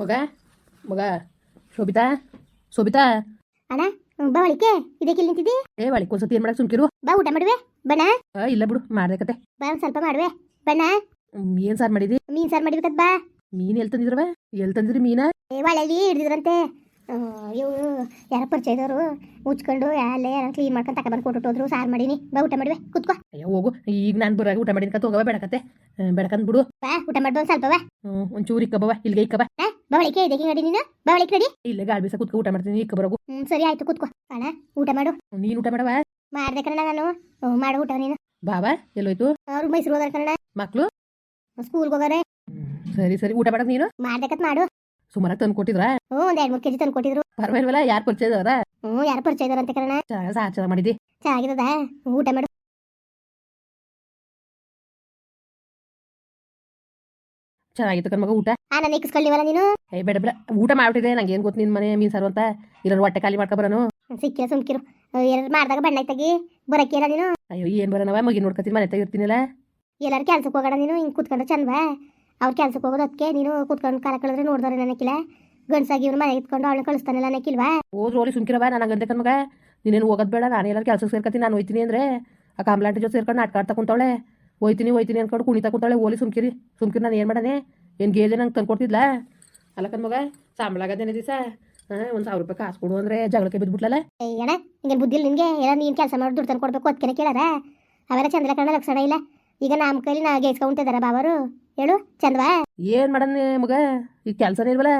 ಮಗ ಮಗ ಶೋಭಿತಾ ಶೋಭಿತಾ. ಅಣ್ಣ ಬಾ ಒಳಿಕೆ ಇದಕ್ಕೆ ನಿಂತಿದ್ದಿ? ಏ ಒಳಗೆ ಒಂದ್ಸತಿ ಏನು ಮಾಡಕ್ ಸುಮ್ಕಿರು. ಬಾ ಊಟ ಮಾಡುವೆ ಬಣ್ಣ. ಇಲ್ಲ ಬಿಡು ಮಾಡ್ದೆ ಕತೆ. ಬಾ ಒಂದ್ ಸ್ವಲ್ಪ ಮಾಡುವೆ ಬಣ್ಣ. ಏನ್ ಸಾರ್ ಮಾಡಿದಿ? ಮೀನ್ ಸಾರ್ ಮಾಡಿಬೇಕತ್ ಬಾ. ಮೀನ್ ಎಲ್ ತಂದಿದ್ರವ? ಎಲ್ ತಂದಿದ್ರಿ ಮೀನ? ಏ ಒಳ್ಳೆಲ್ಲಿ ಹಿಡಿದಿದ್ರಂತೆ. ಇವು ಯಾರ ಪರಿಚಯದವರು ಮುಚ್ಕೊಂಡು ಅಲ್ಲೇ ಯಾರು ಕ್ಲೀನ್ ಮಾಡ್ಕೊಂಡು ತಗೊಬಂದು ಕೊಟ್ಟು ಹೋದ್ರು ಸಾರು ಮಾಡೀನಿ. ಬಾ ಊಟ ಮಾಡುವೆ ಕುತ್ಕೋ. ಅಯ್ಯೋ ಹೋಗು. ಈಗ ನಾನು ಬರಾಗ ಊಟ ಮಾಡಿನ ಕತ್ ಹೋಗವ ಬೇಡಕತ್ತೆ ಬೇಡಕಂದ್ ಬಿಡು ಬಾ ಊಟ ಮಾಡ್ಬೋ ಸ್ವಲ್ಪ ಬಾ. ಒಂಚೂರು ಇಕ್ಕಬವ ಇಲ್ಲಿಗೆ ಇಕ್ಕಬ. ಆ, ಇದೆ ಹಿಂಗಡಿ ನೀನು? ಬಾಳಿಕೆ ನಡಿ. ಇಲ್ಲ ಗಾಳಿ ಬೀಸ ಕುತ್ಕೊ ಊಟ ಮಾಡ್ತೀನಿ ಇಕ್ಕ ಬರೋಗು. ಹ್ಮ್ ಸರಿ ಆಯ್ತು ಕುತ್ಕೋ. ಅಣ್ಣ ಊಟ ಮಾಡು. ನೀನು ಊಟ ಮಾಡವ ಮಾಡ್ದೆ ಕಣ ನಾನು. ಹ್ಮ್, ಮಾಡು ಊಟ ನೀನು. ಬಾಬಾ ಎಲ್ಲೋಯ್ತು? ಅವ್ರು ಮೈಸೂರು ಹೋದಾರ ಕಣ ಮಕ್ಳು? ಸ್ಕೂಲ್ಗೆ ಹೋಗಾರೆ. ಸರಿ ಸರಿ. ಊಟ ಮಾಡಕ್ ನೀನು? ಮಾಡ್ಬೇಕತ್ ಮಾಡು. ಸುಮಾರಾಗಿ ತಂದು ಕೊಟ್ಟಿದ್ರ? ಹ್ಞೂ ಒಂದ್ ಎರಡ್ ಮೂರು ಕೆಜಿ ತಂದು ಕೊಟ್ಟಿದ್ರು. ಪರವಾಗಿಲ್ವಲ್ಲ ಯಾರು ಪರಿಚಯದವ್ರ ಹ್ಞೂ ಯಾರು ಪರಿಚಯದವ್ರಂತೆ ಕಣ ಚೆನ್ನಾಗಿ ಸಾರು ಚೆನ್ನಾಗಿ ಮಾಡಿದಿ. ಚೆನ್ನಾಗಿರದ ಊಟ ಮಾಡು. ಚೆನ್ನಾಗಿತ್ತು ಕಣ್ಮಗ ಊಟ? ಆ ನಾನು ಇಕ್ಸ್ಕೊಳ್ಳಿವಲ್ಲ ನೀನು? ಏ ಬೇಡ ಬೇಡ. ಊಟ ಮಾಡ್ಬಿಟ್ಟಿದೆ ನಂಗೆ ಏನು ಗೊತ್ತು ನಿನ್ನ ಮನೆ ಮೀನ್ ಸಾರು ಅಂತ? ಹೊಟ್ಟೆ ಖಾಲಿ ಮಾಡ್ಕೊ ಬರೋನು. ಸಿಕ್ಕಿರ ಸುಮ್ಕಿರು. ಏನಾರು ಮಾಡಿದಾಗ ಬಣ್ಣ ತೆಗಿ ಬರಕ್ಕಿಲ್ಲ ನೀನು? ಅಯ್ಯೋ ಏನು ಬರೋಣವ? ಮಗಿ ನೋಡ್ಕೊತೀನಿ ಮನೆ ತೆಗಿರ್ತೀನಿಲ್ಲ? ಎಲ್ಲಾರು ಕೆಲ್ಸಕ್ಕೆ ಹೋಗೋಣ ನೀನು? ಹಿಂಗೆ ಕೂತ್ಕೊಂಡ್ರೆ ಚಂದವಾ? ಅವ್ರು ಕೆಲ್ಸಕ್ಕೆ ಹೋಗೋದು ಅದಕ್ಕೆ ನೀನು ಕೂತ್ಕೊಂಡು ಕಾಲ ಕಳೆದ್ರೆ ನೋಡಿದ್ರೆ ನನಗಿಲ್ಲ ಗಂಡ್ಸಾಗಿ ಇವ್ನು ಮನೆ ಇತ್ಕೊಂಡು ಅವಳು ಕಳಿಸ್ತಾನೆಲ್ಲ ಅನ್ನಕ್ಕಿಲ್ವಾ ಹೋದ್ರು ಹೋಗಿ ಸುಮ್ಕಿರವ ನಾನು ಅಂದೆ ಕಣ್ಮಗ ನೀನೇನು ಹೋಗೋದು ಬೇಡ ನಾನು ಎಲ್ಲರೂ ಕೆಲಸಕ್ಕೆ ಸೇರ್ಕೊತೀನಿ ನಾನು ಹೋಯ್ತೀನಿ ಅಂದರೆ. ಆ ಕಾಂಬ್ಲಾಂಟಿ ಜೊತೆ ಸೇರ್ಕೊಂಡು ನಾಟಕ ಆಡ್ತಾ ಕುಂತವಳೆ. ಹೋಯ್ತೀನಿ ಹೋಯ್ತೀನಿ ಅನ್ಕೊಂಡು ಕುಣಿತಾ ಕುಂತವಳೆ ಓಲಿ ಸುಮ್ಕಿರಿ ಸುಮ್ಕಿರಿ ನಾನು ಏನು ಮಾಡನೆ? ಏನು ಗೇದೆ ನಂಗೆ ತಂದು ಕೊಡ್ತಿದ್ಲಾ ಅಲ್ಲ ಕಣ್ಮಗ ಸಂಬಳ ಆಗದೇನೆ ದಿವಸ? ಹಾಂ ಒಂದು ಸಾವಿರ ರೂಪಾಯಿ ಕಾಸು ಕೊಡು ಅಂದರೆ ಜಗಳಕ್ಕೆ ಬಿದ್ದುಬಿಟ್ಲಲ್ಲ ಏನ ಹಿಂಗೆ ಬುದ್ಧಿ ಇಲ್ಲ ನಿನಗೆ? ಎಲ್ಲ ನೀನು ಕೆಲಸ ಮಾಡಿ ದುಡ್ಡು ತಂದು ಕೊಡ್ಬೇಕು ಅದಕ್ಕೆ ಕೇಳಾರ ಅವೆಲ್ಲ ಚಂದ್ರ ಕಣ್ಣ ಲಕ್ಷಣ ಇಲ್ಲ. ಈಗ ನಮ್ಮ ಕೈಲಿ ನಾ ಗೇಸ್ಕೊಂತಿದಾರ ಬಾವರು. ಹೇಳು ಚಂದವಾ? ಏನು ಮಾಡನೆ ಮಗ? ಈಗ ಕೆಲಸನೇ ಇಲ್ವಲ್ಲ?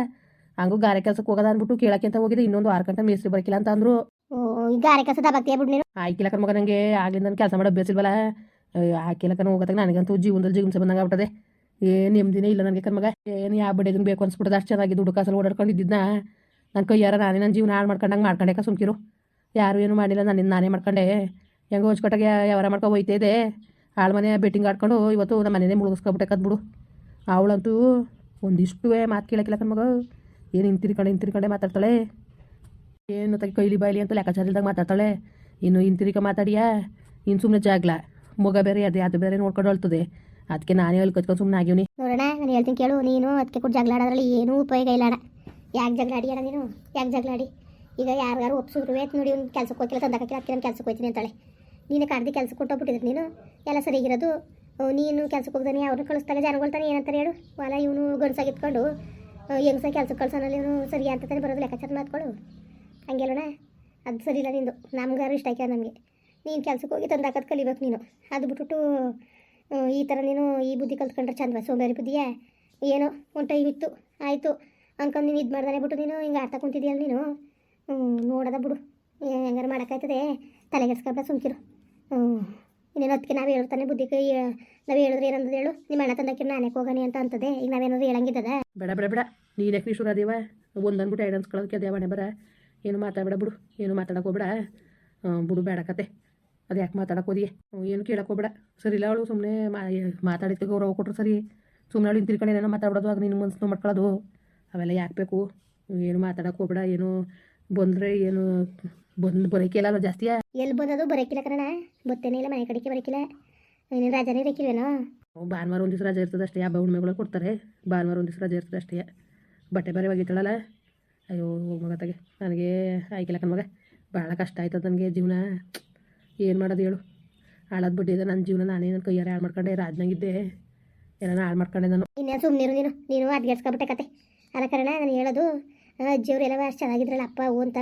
ಹಂಗೂ ಗಾರೆ ಕೆಲಸಕ್ಕೆ ಹೋಗೋದ ಅಂದ್ಬಿಟ್ಟು ಕೇಳಕ್ಕೆ ಅಂತ ಹೋಗಿದ್ದೆ ಇನ್ನೊಂದು ಆರು ಗಂಟೆ ಮೇಸ್ತ್ರಿ ಬರಕಿಲ್ಲ ಅಂತ ಅಂದ್ರು. ಈಗ ಗಾರೆ ಕೆಲಸ ದಬಕ್ತಿಯ ಬಿಡು ನೀನು. ಆಯ್ಕಿಲ್ಲ ಕಣ್ಮಗ ನನಗೆ ಆಗ್ಲಿಂದ ನಾನು ಕೆಲಸ ಮಾಡೋ ಬೇಸಿಲ್ವಲ್ಲ ಆಕಿಲ್ಲ ಕಣ ಹೋಗೋದಾಗ ನನಗಂತೂ ಜೀವನದಲ್ಲಿ ಜೀವನ ಬಂದಂಗೆ ಆಗ್ಬಿಟ್ಟದೆ. ಏನು ನೆಮ್ಮದಿನೇ ಇಲ್ಲ ನನಗೆ ಕನ್ಮಗ ಏನು ಯಾವ ಬಡಿಯದನ್ನು ಬೇಕು ಅನ್ಸ್ಬಿಟ್ಟದ. ಅಷ್ಟು ಚೆನ್ನಾಗಿ ದುಡ್ಡು ಕಾಸಲ್ಲಿ ಓಡಾಡ್ಕೊಂಡಿದ್ದಿದ್ದ ನನ್ನ ಕೈಯಾರ ನಾನೇ ನನ್ನ ಜೀವನ ಹಾಳು ಮಾಡ್ಕೊಂಡಂಗೆ ಮಾಡ್ಕೊಂಡೆ ಸುಮ್ಕಿರು. ಯಾರು ಏನು ಮಾಡಿಲ್ಲ, ನನ್ನಿಂದ ನಾನೇ ಮಾಡ್ಕೊಂಡೆ. ಹೆಂಗೆ ಹೊಚ್ಕೊಟ್ಟಾಗ ಯಾವಾರ ಮಾಡ್ಕೊ ಹೋಯ್ತಾ ಇದೆ. ಆಳು ಮನೆ ಬೆಟ್ಟಿಂಗ್ ಆಡ್ಕೊಂಡು ಇವತ್ತು ನಮ್ಮ ಮನೆಯೇ ಮುಳುಗಿಸ್ಕೊಬಿಟ್ಟೆ ಕದ್ಬಿಡು ಅವಳಂತೂ ಒಂದಿಷ್ಟು ಮಾತು ಕೇಳಕ್ಕಿಲ್ಲ ಕಣ್ಮಗ ಏನು ಹಿಂತಿರ್ಕೊಂಡೆ ಹಿಂತಿರ್ಕೊಂಡೆ ಮಾತಾಡ್ತಾಳೆ. ಏನು ತಗಿ ಕೈಲಿ ಬಾಯಿಲಿ ಅಂತ ಲೆಕ್ಕಾಚಾರ ಇಲ್ದಾಗ ಮಾತಾಡ್ತಾಳೆ. ಇನ್ನು ಹಿಂತಿರ್ಕ ಮಾತಾಡಿಯಾ? ಇನ್ನು ಸುಮ್ಮನೆ ಜಾಗ್ಲ? ಮಗ ಬೇರೆ, ಅದೇ ಅದು ಬೇರೆ ನೋಡ್ಕೊಂಡು ಅಳ್ತದೆ. ಅದಕ್ಕೆ ನಾನೇ ಅಲ್ಲಿ ಕತ್ಕೊಂಡು ಸುಮ್ಮನೆ ಆಗಿವ್ನಿ. ನೋಡೋಣ ನಾನು ಹೇಳ್ತೀನಿ ಕೇಳು, ನೀನು ಅದಕ್ಕೆ ಕೂಡ ಜಗಳ ಆಡೋದ್ರಲ್ಲಿ ಏನೂ ಉಪಯೋಗ ಇಲ್ಲ ಅಣ್ಣ. ಯಾಕೆ ಜಗಳ ಅಣ್ಣ ನೀನು? ಯಾಕೆ ಜಗಳ ಆಡಿ? ಈಗ ಯಾರು ಒಪ್ಸಿದ್ರು ನೋಡಿ ಒಂದು ಕೆಲಸಕ್ಕೆ ಹೋಗಿಲ್ಲ ತಂದಾಕಿಲ್ಲ ಅದಕ್ಕೆ ನಾನು ಕೆಲಸಕ್ಕೆ ಹೋಗ್ತೀನಿ ಅಂತಾಳೆ. ನೀನು ಕಾಡ್ದು ಕೆಲಸಕ್ಕೆ ಕೊಟ್ಟೋಗ್ಬಿಟ್ಟಿದ್ರೆ ನೀನು? ಎಲ್ಲ ಸರಿಗಿರೋದು ನೀನು ಕೆಲಸಕ್ಕೆ ಹೋಗ್ದಾನೆ ಅವ್ರನ್ನ ಕಳಿಸ್ದಾಗ ಜನಗಳ್ತಾನೆ ಏನಂತಾರೆ ಹೇಳು? ಹೊಲ ಇವನು ಗಂಡ್ಸಾಗಿತ್ಕೊಂಡು ಹೆಂಗ್ಸ ಕೆಲಸಕ್ಕೆ ಕಳ್ಸೋನಲ್ಲಿ ಇವನು? ಸರಿ ಅಂತ ತಾನೆ ಬರೋದು ಲೆಕ್ಕಾಚಾರ ಮಾತ್ಕೊಳ್ಳು ಹಂಗೆಲ್ಲೋಣ ಅದು ಸರಿ ಇಲ್ಲ ನಿಂದು. ನಮ್ಗಾರು ಇಷ್ಟ ಆಯ್ಕೆ ನಮಗೆ. ನೀನು ಕೆಲಸಕ್ಕೆ ಹೋಗಿ ತಂದಾಕದ್ ಕಲಿಬೇಕು ನೀನು. ಅದು ಬಿಟ್ಬಿಟ್ಟು ಈ ಥರ ನೀನು ಈ ಬುದ್ಧಿ ಕಲ್ತ್ಕೊಂಡ್ರೆ ಚಂದ ಸೋಂಬೇರಿ ಬುದ್ಧಿಯೇ ಏನೋ ಒಂದು ಟೈಮ್ ಇತ್ತು, ಆಯಿತು. ಅನ್ಕೊಂಡು ನೀನು ಇದು ಮಾಡ್ದಾನೆ ಬಿಟ್ಟು ನೀನು ಹಿಂಗೆ ಆಡ್ತಾ ಕುಂತಿದ್ಯಲ್ಲ ನೀನು. ನೋಡೋದ ಬಿಡು. ಹೆಂಗಾರು ಮಾಡೋಕ್ಕಾಯ್ತದೆ. ತಲೆಗೆಡ್ಸ್ಕೊಬೇಡ ಸುಮ್ಕಿರು. ಇನ್ನೇನು ಅದಕ್ಕೆ ನಾವು ಹೇಳ್ತಾನೆ ಬುದ್ಧಿ ಕೈ ನಾವು ಹೇಳಿದ್ರೆ ಏನಂದ್ರೆ ಹೇಳು. ನಿಮ್ಮ ಅಣ್ಣ ತಂದಕ್ಕೆ ನಾನೇ ಹೋಗಣಿ ಅಂತ ಅಂತದೆ. ಈಗ ನಾವೇನಾದ್ರು ಹೇಳಂಗಿದ್ದದ? ಬೇಡ ಬೇಡ ಬೇಡ. ನೀನು ಯಾಕೆ ಶುರು ಅದೇವ ಒಂದು ಅಂದ್ಬಿಟ್ಟು ಎರಡು ಅನ್ಸ್ಕೊಳ್ಳೋದಕ್ಕೆ ಮನೆ ಬರ. ಏನು ಮಾತಾಡಬೇಡ ಬಿಡು. ಏನು ಮಾತಾಡಕ್ಕೆ ಹೋಗ್ಬೇಡ. ಬಿಡು, ಬೇಡ ಅದು ಯಾಕೆ ಮಾತಾಡಕ್ಕೆ ಹೋದಿಯೇ ಏನು ಹೋಗ್ಬೇಡ. ಸರಿ ಇಲ್ಲ ಅವಳು ಸುಮ್ಮನೆ ಮಾತಾಡಿದ್ದಕ್ಕೆ ಗೌರವ ಕೊಟ್ಟರು ಸರಿ. ಸುಮ್ಮನೆ ಅವಳು ತಿರ್ಕೊಂಡು ಏನೇನೋ ಮಾತಾಡೋದು ಆಗ ನಿನ್ನ ಮನ್ಸು ಮಾಡ್ಕೊಳ್ಳೋದು ಅವೆಲ್ಲ ಯಾಕೆ ಬೇಕು? ಏನು ಮಾತಾಡಕ್ಕೆ ಹೋಗ್ಬೇಡ ಏನು ಬಂದರೆ ಏನು ಬಂದು ಬರೋಕಿಲ್ಲ ಜಾಸ್ತಿ ಜಾಸ್ತಿಯಾ? ಎಲ್ಲಿ ಬಂದದು ಬರೋಕಿಲ್ಲ ಕಣ ಬತ್ತೇನೆ ಇಲ್ಲ ಮನೆ ಕಡೆಗೆ ಬರೋಕಿಲ್ಲ ನೀನು ರಾಜನೇ ಬೇಕಿಲ್ವೇನೋ ಭಾನುವಾರ ಒಂದು ದಿವಸ ರಜೆ ಇರ್ತದೆ ಅಷ್ಟೇ ಹಬ್ಬ ಹುಣ್ಣಿಮೆಗಳು ಕೊಡ್ತಾರೆ. ಭಾನುವಾರ ಒಂದು ದಿವಸ ರಜೆ ಇರ್ತದೆ ಅಷ್ಟೇ. ಬಟ್ಟೆ ಬರೀ ಒಗಿತಾಳಲ್ಲ ಅಯ್ಯೋ ಹೋಗ್ಬೇಕಾಗೆ ಮಗ ತಗೆ. ನನಗೆ ಆಯ್ಕಿಲ್ಲ ಕಣ್ಮಗ ಭಾಳ ಕಷ್ಟ ಆಯ್ತದ ನನಗೆ ಜೀವನ. ಏನು ಮಾಡೋದು ಹೇಳು? ಹಾಳಾದ ಬಿಟ್ಟಿದೆ ನನ್ನ ಜೀವನ, ನಾನೇ ನನ್ನ ಕೈಯಾರ ಹಾಳು ಮಾಡ್ಕೊಂಡೆ ರಾಜ್ನಾಗಿದ್ದೆ ಎಲ್ಲ ಹಾಳು ಮಾಡ್ಕೊಂಡೆ ನಾನು. ಇನ್ನೇನು ಸುಮ್ಮನಿರು ನೀನು ನೀನು ಅದ್ಗೆಡ್ಸ್ಕೊಬಿಟ್ಟೆ ಕತೆ. ಅಲ್ಲ ಕಾರಣ, ನಾನು ಹೇಳೋದು ಅಜ್ಜಿಯವರು ಎಲ್ಲ ಅಷ್ಟು ಚೆನ್ನಾಗಿದ್ರಲ್ಲ, ಅಪ್ಪ ಅಂತ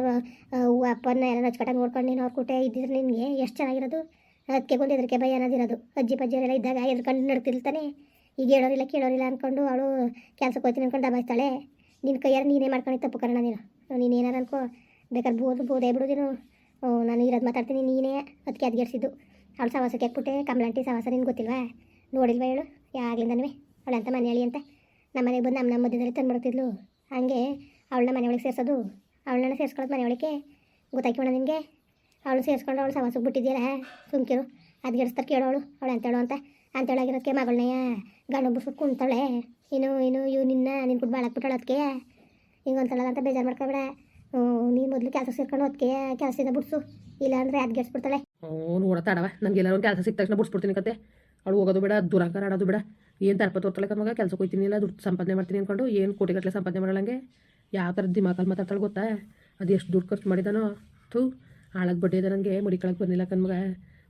ಅಪ್ಪನ ಎಲ್ಲ ನಚ್ಕಟ್ಟಾಗಿ ನೋಡ್ಕೊಂಡು ನೀನು ಅವ್ರ ಕೂಟ ಇದ್ದಿದ್ರೆ ನಿನಗೆ ಎಷ್ಟು ಚೆನ್ನಾಗಿರೋದು? ಅದಕ್ಕೆ ಬಂದು ಹೆದರಿಕೆ ಭಯ ಅನ್ನೋದಿರೋದು. ಅಜ್ಜಿ ಪಜ್ಜಿಯವರೆಲ್ಲ ಇದ್ದಾಗ ಎದ್ಕೊಂಡು ನಡ್ತಿರ್ತಾನೆ. ಈಗ ಹೇಳೋರಿಲ್ಲ, ಕೇಳೋರಿಲ್ಲ ಅಂದ್ಕೊಂಡು ಅವಳು ಕೆಲಸಕ್ಕೆ ಹೋಯ್ತೀನಿ ಅಂದ್ಕೊಂಡು ದಬಾಯಿಸ್ತಾಳೆ. ನಿನ್ನ ಕೈಯಾರ ನೀನೇ ಮಾಡ್ಕೊಂಡು ತಪ್ಪು ಕಾರಣ ನೀನು. ನೀನು ಏನಾರು ಅನ್ಕೋ. ಬೇಕಾದ್ರೆ ಬೋದು, ಬೋದೇ ಬಿಡು ನಾನು ಇರೋದು ಮಾತಾಡ್ತೀನಿ, ನೀನೇ ಅದಕ್ಕೆ ಅದ್ಗೆಡ್ಸಿದ್ದು ಅವಳು ಸವಾಸಕ್ಕೆ ಹಾಕ್ಬಿಟ್ಟೆ ಕಮಲಾಂಟಿ ಸವಾಸ ನಿನ್ಗೆ ಗೊತ್ತಿಲ್ವಾ? ನೋಡಿಲ್ವಾ ಹೇಳು ಯಾಗ್ಲಿಂದನೂ ಅವಳಂತ ಮನೆಯಲ್ಲಿ ಅಂತ ನಮ್ಮ ಮನೆಗೆ ಬಂದು ನಮ್ಮ ನಮ್ಮ ಮಧ್ಯದಲ್ಲಿ ತಂದ್ಬಿಡ್ತಿದ್ಲು ಹಾಗೆ ಅವಳನ್ನ ಮನೆಯೊಳಗೆ ಸೇರಿಸೋದು. ಅವಳನ್ನ ಸೇರಿಸ್ಕೊಳ್ಳೋದು ಮನೆಯೊಳಗೆ ಗೊತ್ತಾಯ್ಕೋಣ ನಿನಗೆ ಅವಳು ಸೇರಿಸ್ಕೊಂಡು ಅವಳು ಸವಾಸಕ್ಕೆ ಬಿಟ್ಟಿದ್ದೀರಾ ಸುಮ್ಕಿರು. ಅದು ಗೆಡಿಸ್ತಾರೆ ಕೇಳೋಳು ಅವಳು ಅಂತೇಳು ಅಂತ. ಅಂತೇಳಾಗಿರೋದಕ್ಕೆ ಮಗಳನ್ನೇ ಗಂಡು ಬಿಟ್ಬಿಟ್ಟು ಕುಂತಾಳೆ ಇನ್ನು ಇನ್ನು ಇವು ನಿನ್ನ ನಿನ್ನ ಕುಡ್ ಬಾಳಾಕ್ಬಿಟ್ಟಾಳೆ ಅದಕ್ಕೆ ಹಿಂಗೆ ಅಂತ ಬೇಜಾರು ಮಾಡ್ಕೊಬೇಡ. ನೀನು ಮೊದಲು ಕೆಲಸ ಸೇರ್ಕೊಂಡು ಅದಕ್ಕೆ ಕೆಲಸದಿಂದ ಬಿಡ್ಸು. ಇಲ್ಲ ಅಂದರೆ ಅದು ಗೆಡ್ಸ್ಬಿಡ್ತಾಳೆ ಓನ್ ಓಡತಾಡವಾ ನನಗೆ ಎಲ್ಲರೂ ಕೆಲಸ ಸಿಕ್ಕ ತಕ್ಷಣ ಬಿಡ್ಸ್ಬಿಡ್ತೀನಿ ಕತೆ. ಅವಳು ಹೋಗೋದು ಬೇಡ ದುರಂಕಾರ ಆಡೋದು ಬೇಡ. ಏನು ತರಪ ತೋರ್ತಾಳೆ ಕರ್ಮಗ ಕೆಲಸ ಹೋಗ್ತೀನಿ ಇಲ್ಲ, ದುಡ್ಡು ಸಂಪಾದನೆ ಮಾಡ್ತೀನಿ ಅಂದ್ಕೊಂಡು ಏನು ಕೋಟಿಗಟ್ಟಲೆ ಸಂಪಾದನೆ ಮಾಡಲಂಗೆ ಯಾವ ಥರದ ದಿಮಾಕಲ್ಲಿ ಮಾತಾಡ್ತಾಳೆ ಗೊತ್ತಾ? ಅದು ಎಷ್ಟು ದುಡ್ಡು ಖರ್ಚು ಮಾಡಿದಾನೋ? ಥೂ, ಹಾಳಾಗಿ ಬಡ್ಡಿ ಇದೆ ನನಗೆ ಮುಡಿಕೊಳಕ್ಕೆ ಬರ್ಲಿಲ್ಲ ಕಣ್ಮಗ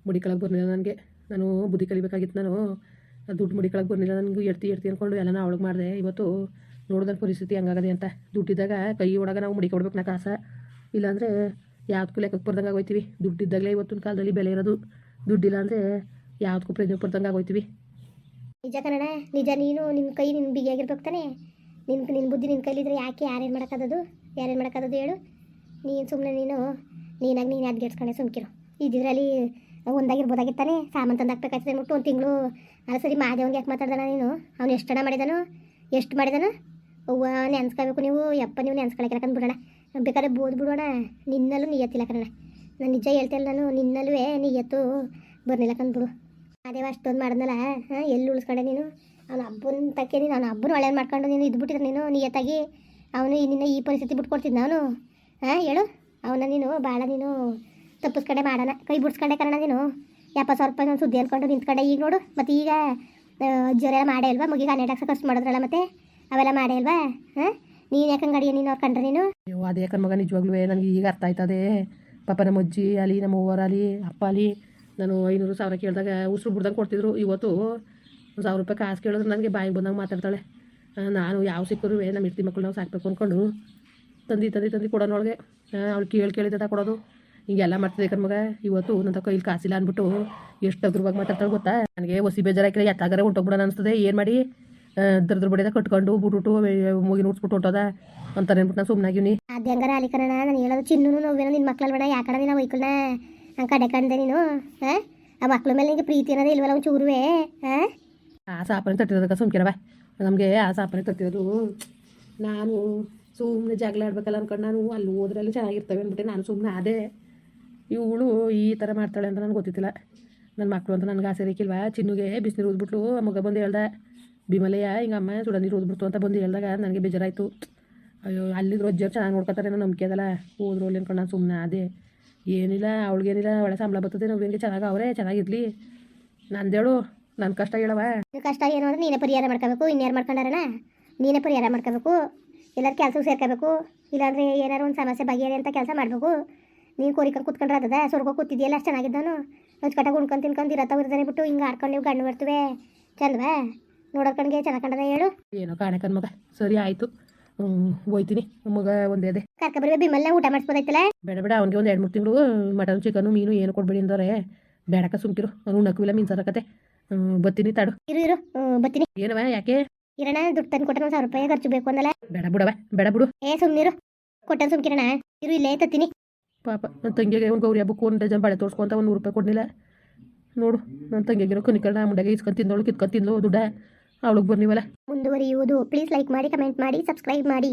ಮುಡಿಕೊಳಕ್ಕೆ ಬರಲಿಲ್ಲ ನನಗೆ ನಾನು ಬುದ್ಧಿ ಕಲಿಬೇಕಾಗಿತ್ತು ನಾನು. ದುಡ್ಡು ಮುಡಿಕೊಳಕ್ಕೆ ಬರಲಿಲ್ಲ ನನಗೂ ಎಡ್ತಿ ಎಡ್ತಿ ಅಂದ್ಕೊಂಡು ಎಲ್ಲ ಅವಳಿಗೆ ಮಾಡಿದೆ. ಇವತ್ತು ನೋಡಿದ ಪರಿಸ್ಥಿತಿ ಹಂಗಾಗದೆ ಅಂತ ದುಡ್ಡಿದ್ದಾಗ ಕೈ ಒಳಗೆ ನಾವು ಮಡಿ ಕೊಡ್ಬೇಕು ನಾ ಕಾಸ. ಇಲ್ಲಾಂದರೆ ಯಾವ್ದಕ್ಕೂ ಲೆಕ್ಕಕ್ಕೆ ಬರ್ದಂಗೆ ಆಗೋಯ್ತೀವಿ. ದುಡ್ಡಿದ್ದಾಗಲೇ ಇವತ್ತಿನ ಕಾಲದಲ್ಲಿ ಬೆಲೆ ಇರೋದು. ದುಡ್ಡಿಲ್ಲ ಅಂದರೆ ಯಾವ್ದಕ್ಕೂ ಪ್ರಯೋಜನ ಬರ್ದಂಗೆ ಆಗೋಯ್ತೀವಿ. ನಿಜ ಕನ್ನಡ, ನಿಜ ನೀನು ನಿನ್ನ ಕೈ ನಿನ್ನ ಬಿಗಿಯಾಗಿರ್ಬೇಕು ತಾನೆ. ನಿನ್ನ ನಿನ್ನ ಬುದ್ಧಿ ನಿನ್ನ ಕೈಲಿದ್ರೆ ಯಾಕೆ ಯಾರೇನು ಯಾರು ಯಾರೇನು ಮಾಡೋಕ್ಕಾಗೋದು ಹೇಳು. ನೀನು ಸುಮ್ಮನೆ ನೀನು, ನೀನಾಗಿ ನೀನು ಅದ್ಗೆಡ್ಸ್ಕೊಂಡೆ ಸುಮ್ಕಿರು ಇದ್ರಲ್ಲಿ ಒಂದಾಗಿರ್ಬೋದಾಗಿತ್ತಾನೆ ಸಾಮಾನು ತಂದು ಹಾಕ್ಬೇಕಾಗ್ತದೆ ಮುಟ್ಟು ಒಂದು ತಿಂಗಳು. ಅಲ್ಲ ಸರಿ ಮಾದೇವನ್ಗೆ ಯಾಕೆ ಮಾತಾಡ್ದಾನ ನೀನು? ಅವ್ನು ಎಷ್ಟು ಹಣ ಮಾಡಿದಾನು? ಎಷ್ಟು ಮಾಡಿದಾನು? ಅವ್ವ, ನೆನ್ಸ್ಕೋಬೇಕು ನೀವು. ಯಪ್ಪ, ನೀವು ನೆನ್ಸ್ಕೊಳಕ್ಕೆ ಬಿಡೋಣ ಬೇಕಾದ್ರೆ ಬೋದ್ ಬಿಡೋಣ ನಿನ್ನಲ್ಲೂ ನಿಯತ್ತಿಲ್ಲ ಕಣ ನಾನು ನಿಜ ಹೇಳ್ತಿಲ್ಲ ನಾನು. ನಿನ್ನಲ್ಲೂ ನಿಯತ್ತು ಬರ್ನಿಲ್ಲ ಕಂದ್ಬಿಡು. ಅದೇ ಅಷ್ಟೊಂದು ಮಾಡಿದ್ನಲ್ಲ ಹಾಂ, ಎಲ್ಲಿ ಉಳಿಸ್ಕೊಂಡೆ ನೀನು? ಅವ್ನು ಹಬ್ಬನ ತಕ್ಕೆ ನೀನು ಅವನ ಹಬ್ಬನ ಒಳ್ಳೆಯ ಮಾಡ್ಕೊಂಡು ನೀನು ಇದ್ಬಿಟ್ಟಿದ್ರೆ ನೀನು ನಿಯತ್ತಾಗಿ. ಅವನು ನಿನ್ನ ಈ ಪರಿಸ್ಥಿತಿ ಬಿಟ್ಕೊಡ್ತಿದ್ದ ಅವನು. ಹಾಂ, ಹೇಳು. ಅವನ ನೀನು ಭಾಳ ನೀನು ತಪ್ಪಿಸ್ಕೊಂಡೆ ಮಾಡೋಣ. ಕೈ ಬಿಡ್ಸ್ಕೊಂಡೆ ಕಾರಣ ನೀನು. ಎಪ್ಪತ್ತು ಸಾವಿರ ರೂಪಾಯಿ ಒಂದು ಸುದ್ದಿ ಅಂದ್ಕೊಂಡು ನಿಂತ್ಕೊಂಡೆ. ಈಗ ನೋಡು. ಮತ್ತು ಈಗ ಜ್ವರ ಮಾಡೇ ಅಲ್ವಾ ಮುಗಿಗೆ ಹನ್ನೆರಡು ಲಕ್ಷ ಖರ್ಚು ಮಾಡಿದ್ರಲ್ಲ ಮತ್ತೆ? ಅವೆಲ್ಲ ಮಾಡೇ ನೀನು ಯಾಕಂಗೆ ಅಡಿಯ ನೀನು ಅವ್ರು ಕಂಡ್ರೆ ನೀನು? ಅಯ್ಯೋ, ಅದೇ ಕರ್ಮಗ ನಿಜವಾಗ್ಲೂ ನನಗೆ ಈಗ ಅರ್ಥ ಆಯ್ತದೆ. ಪಾಪ ನಮ್ಮ ಅಜ್ಜಿ ಅಲ್ಲಿ ನಮ್ಮ ಅವ್ವರಾಲಿ ಅಪ್ಪ ಅಲ್ಲಿ ನಾನು ಐನೂರು ಸಾವಿರ ಕೇಳಿದಾಗ ಉಸಿರು ಬಿಡ್ದಂಗೆ ಕೊಡ್ತಿದ್ರು. ಇವತ್ತು ಒಂದು ಸಾವಿರ ರೂಪಾಯಿ ಕಾಸು ಕೇಳಿದ್ರೆ ನನಗೆ ಬಾಯಿಗೆ ಬಂದಂಗೆ ಮಾತಾಡ್ತಾಳೆ. ನಾನು ಯಾವ ಸಿಕ್ಕರು ನಮ್ಮ ಇರ್ತಿ ಮಕ್ಕಳು ನಾವು ಸಾಕಬೇಕು ಅಂದ್ಕೊಂಡು ತಂದು ತಂದು ತಂದು ಕೊಡೋನೊಳಗೆ. ಅವ್ಳು ಕೇಳಿ, ಕೇಳಿದ ಕೊಡೋದು. ಹಿಂಗೆಲ್ಲ ಮಾಡ್ತಿದ್ದೆ ಕರ್ಮಗ ಇವತ್ತು ನನ್ನ ಕೈಲಿ ಕಾಸಿಲ್ಲ ಅಂದ್ಬಿಟ್ಟು ಎಷ್ಟು ಅಗ್ರವಾಗಿ ಮಾತಾಡ್ತಾಳೆ ಗೊತ್ತಾ? ನನಗೆ ಹೊಸಿ ಬೇಜಾರಾಕಿಲ್ಲ ಎತ್ತಾಗಾರೆ ಹೊಂಟೋಗ್ಬಿಡೋಣ ಅನಿಸ್ತದೆ. ಏನು ಮಾಡಿ? ದರ್ದ್ರ ಬಡಿದ ಕಟ್ಕೊಂಡು ಬಿಟ್ಬಿಟ್ಟು ಮುಗಿ ಉಡ್ಸ್ಬಿಟ್ಟು ಹೊಂಟೋದ. ಅಂತ ಅನ್ಬಿಟ್ಟು ನಾನು ಸುಮ್ಮನಾಗಿವ್ನಿ ಅದು ಹೆಂಗಾರ ಅಲ್ಲಿ ಕಣ ನಾನು ಹೇಳೋದು ಚಿನ್ನು ನೋವೇನೋ ನಿನ್ನ ಮಕ್ಕಳು ಬೇಡ ಯಾಕಡ ನೀನು ವೈಕಲ್ನ ಹಂಗೆ ಕಡೆ ಕಂಡೆ ನೀನು? ಹಾಂ ಆ ಮಕ್ಳ ಮೇಲೆ ನಿಂಗೆ ಪ್ರೀತಿ ಅನ್ನೋದೇ ಇಲ್ವಲ್ಲ ಒಂದು ಚೂರುವೆ ಹಾಂ ಆ ಸಾಪನೆ ತಟ್ಟಿರೋದಕ್ಕೆ ಸುಮ್ಕಿರವ ನಮಗೆ ಆ ಸಾಪನೆ ತಟ್ಟಿರೋದು ನಾನು ಸುಮ್ಮನೆ ಜಗಳ ಆಡ್ಬೇಕಲ್ಲ ಅನ್ಕೊಂಡು ನಾನು ಅಲ್ಲಿ ಹೋದ್ರೆ ಅಲ್ಲಿ ಚೆನ್ನಾಗಿರ್ತವೆ ಅಂದ್ಬಿಟ್ಟು ನಾನು ಸುಮ್ಮನೆ ಅದೇ ಇವಳು ಈ ಥರ ಮಾಡ್ತಾಳೆ ಅಂತ ನನಗೆ ಗೊತ್ತಿತ್ತಿಲ್ಲ. ನನ್ನ ಮಕ್ಕಳು ಅಂತ ನನಗೆ ಆಸೆ ಇರಕ್ಕಿಲ್ವ ಚಿನ್ನುಗೆ ಬಿಸಿನೀರು ಊದ್ಬಿಟ್ಲು ಮಗ ಬಂದು ಹೇಳ್ದ ಬಿಮಲೆಯ ಅಮ್ಮ ಸುಡ ನೀರು ಓದ್ಬಿಡ್ತು ಅಂತ ಬಂದು ಹೇಳಿದಾಗ ನನಗೆ ಬೇಜಾರಾಯಿತು. ಅಯ್ಯೋ, ಅಲ್ಲಿದ್ರು ಅಜ್ಜರು ಚೆನ್ನಾಗಿ ನೋಡ್ಕೊತಾರೆ ಏನೋ ನಂಬಿಕೆ ಅದಲ್ಲ. ಹೋದ್ರು ಅಲ್ಲಿ ಅನ್ಕೊಂಡು ನಾನು ಸುಮ್ಮನೆ ಅದೇ. ಏನಿಲ್ಲ, ಅವಳಿಗೇನಿಲ್ಲ, ಒಳ್ಳೆ ಸಂಬಳ ಬರ್ತದೆ, ನಾವು ಹೆಂಗೆ ಚೆನ್ನಾಗಿ, ಅವರೇ ಚೆನ್ನಾಗಿರ್ಲಿ ನಂದೇಳು ನನ್ನ ಕಷ್ಟ ಹೇಳವ ಕಷ್ಟ ಏನು ಅಂದ್ರೆ ನೀನೇ ಪರಿಹಾರ ಮಾಡ್ಕೋಬೇಕು ಇನ್ನೇನು ಮಾಡ್ಕೊಂಡಾರಣ ನೀನೇ ಪರಿಹಾರ ಮಾಡ್ಕೋಬೇಕು. ಎಲ್ಲರ ಕೆಲಸಕ್ಕೆ ಸೇರ್ಕೋಬೇಕು. ಇಲ್ಲಾಂದ್ರೆ ಏನಾರು ಒಂದು ಸಮಸ್ಯೆ ಬಗೆಹರಿ ಅಂತ ಕೆಲಸ ಮಾಡಬೇಕು. ನೀನು ಕೋರಿಕೊಂಡು ಕುತ್ಕೊಂಡ್ರೆ ಅದ ಸ್ವರ್ಗ ಕೂತಿದ್ಯಲ್ಲ ಅಷ್ಟು ಚೆನ್ನಾಗಿದ್ದಾನು ಹಚ್ಕಟ್ಟಾಗ ಉಣ್ಕೊಂಡು ತಿನ್ಕೊಂಡು ಇರತ್ತ ಬಿಟ್ಟು ಹಿಂಗೆ ಆಡ್ಕೊಂಡು ನೀವು ಗಂಡು ಬರ್ತವೆ ಚಂದವಾ? ನೋಡೋ ಕಣ್ಗೆ ಚೆನ್ನಾಗಿ ಕಂಡದ ಹೇಳು? ಏನೋ ಕಾಣಕನ್ ಮಗ. ಸರಿ ಆಯಿತು. ಹೋಯ್ತೀನಿ. ಮಗ ಒಂದೇ ಅದೇ. ಕರ್ಕೊಬರ್ವೆ ಬಿಮ್ಮಲ್ನ ಊಟ ಮಾಡಿಸ್ಬೋದೈತಲ್ಲ ಬೇಡ ಬೇಡ ಅವ್ನಿಗೆ ಒಂದು ಎರಡು ಮೂರು ತಿಂಗಳು ಮಟನ್ ಚಿಕನು ಮೀನು ಏನು ಕೊಡ್ಬೇಡಿ ಅಂದವ್ರೆ. ಬೇಡಕ್ಕ ಸುಮ್ಕಿರು. ಅವ್ನು ಉಣ್ಣಕ್ಕಿಲ್ಲ ಮೀನು ಸಾರಕತೆ ಬತ್ತೀನಿ ತಾಡು. ಇರು ಇರು. ಬತ್ತೀನಿ ಏನವ ಯಾಕೆ? ಇರಣ ದುಡ್ಡು ತಂದು ಕೊಟ್ಟರೆ ಒಂದು ಸಾವಿರ ರೂಪಾಯಿ ಖರ್ಚು ಬೇಕು ಅಂದಲ್ಲ? ಬೇಡ ಬಿಡವ. ಬೇಡ ಬಿಡು. ಏ ಸುಮ್ಮನಿರು ಕೊಟ್ಟನ್ ಸುಮ್ಕಿರಣ ಇರು ಇಲ್ಲೇ ತತ್ತೀನಿ. ಪಾಪ ನನ್ನ ತಂಗಿಗೆ ಒಂದು ಗೌರಿ ಹಬ್ಬಕ್ಕೆ ಒಂದು ಡಜನ್ ಬಳೆ ತೋರಿಸ್ಕೊಂತ ಒಂದು ನೂರು ರೂಪಾಯಿ ಕೊಡ್ಲಿಲ್ಲ. ನೋಡು ನನ್ನ ತಂಗಿಗೆ ಕನಿಕರಣ ಮುಂಡಾಗೆ ಇಸ್ಕೊಂಡು ತಿಂದೋಳು ಕಿತ್ಕೊಂಡು ತಿಂದೋ ದುಡ್ಡ. ಅವಳಿಗೆ ಬರ್ನಿವಲ್ಲ ಮುಂದುವರಿಯುವುದು. ಪ್ಲೀಸ್ ಲೈಕ್ ಮಾಡಿ ಕಮೆಂಟ್ ಮಾಡಿ ಸಬ್ಸ್ಕ್ರೈಬ್ ಮಾಡಿ.